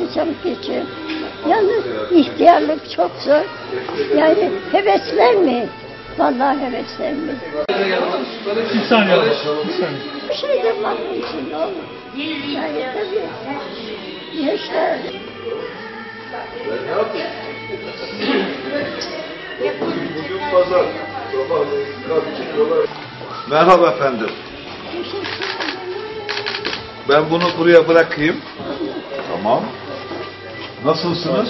vakti çabuk geçiyor. Yalnız ihtiyarlık çok zor. Yani heveslenmeyin. Vallahi heveslenmeyin. Bir saniye. Bir saniye. Bir şey de var için olur. Yani tabii yaşlar Bugün pazar. Merhaba efendim. Ben bunu buraya bırakayım. Tamam. Nasılsınız?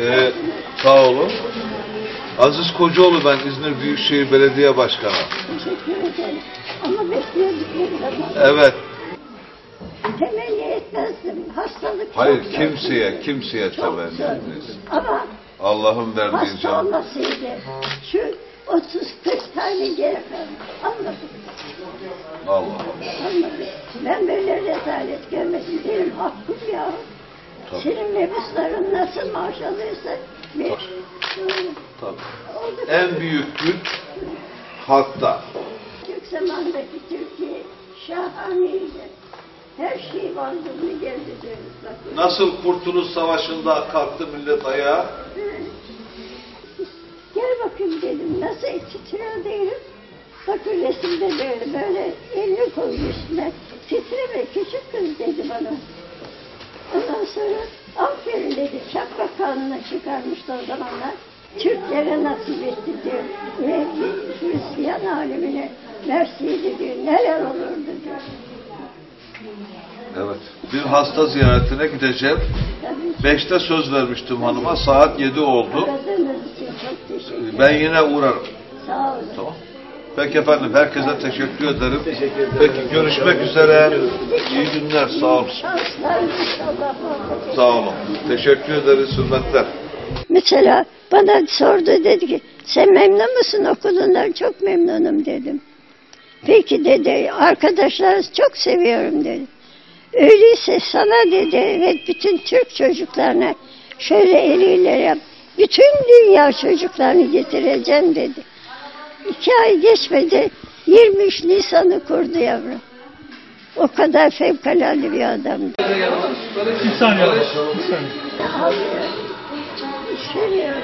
Ee, sağ olun. Aziz Kocaoğlu ben İzmir Büyükşehir Belediye Başkanı. teşekkür ederim. Ama bekliyorduk ne zaman. Evet. Temenni etmezdim. Hastalık Hayır çok zor. kimseye, kimseye Çok temenni zor. etmeyiz. Ama Allah'ın verdiği hasta can. olmasaydı şu 30-40 tane geri kaldı. Anladım. Allah Allah. Anladım. Ben böyle rezalet görmedim. Benim hakkım ya. Tabii. Senin mebusların nasıl maaş alıyorsa bir Tabii. En büyük güç halkta. Türk zamandaki Türkiye şahaneydi. Her şey vardı mı geldi diyoruz. Bak. Nasıl Kurtuluş Savaşı'nda kalktı millet ayağa? Bakayım dedim. Nasıl titriyor değilim. Bakın resimde böyle böyle elini koymuş üstüne. Titreme küçük kız dedi bana. Ondan sonra aferin dedi. Şapka kanunu çıkarmıştı o zamanlar. Türklere nasip etti diyor. Ve Hristiyan alemine verseydi diyor. Neler olurdu diyor. Evet. Bir hasta ziyaretine gideceğim. Beşte söz vermiştim hanıma. Saat yedi oldu. aradığınız Ben yine uğrarım. Sağ olun. Tamam. Peki efendim. Herkese teşekkür ederim. Peki görüşmek üzere. İyi günler. Sağ olun. Sağ olun. Teşekkür ederiz. Hürmetler. Mesela bana sordu dedi ki sen memnun musun okulundan? Çok memnunum dedim. Peki dedi arkadaşlar çok seviyorum dedi. Öyleyse sana dedi ve bütün Türk çocuklarına şöyle eliyle yap. Bütün dünya çocuklarını getireceğim dedi. İki ay geçmedi 23 Nisan'ı kurdu yavrum. O kadar fevkalade bir adamdı. Bir saniye. Bir saniye. Veriyor.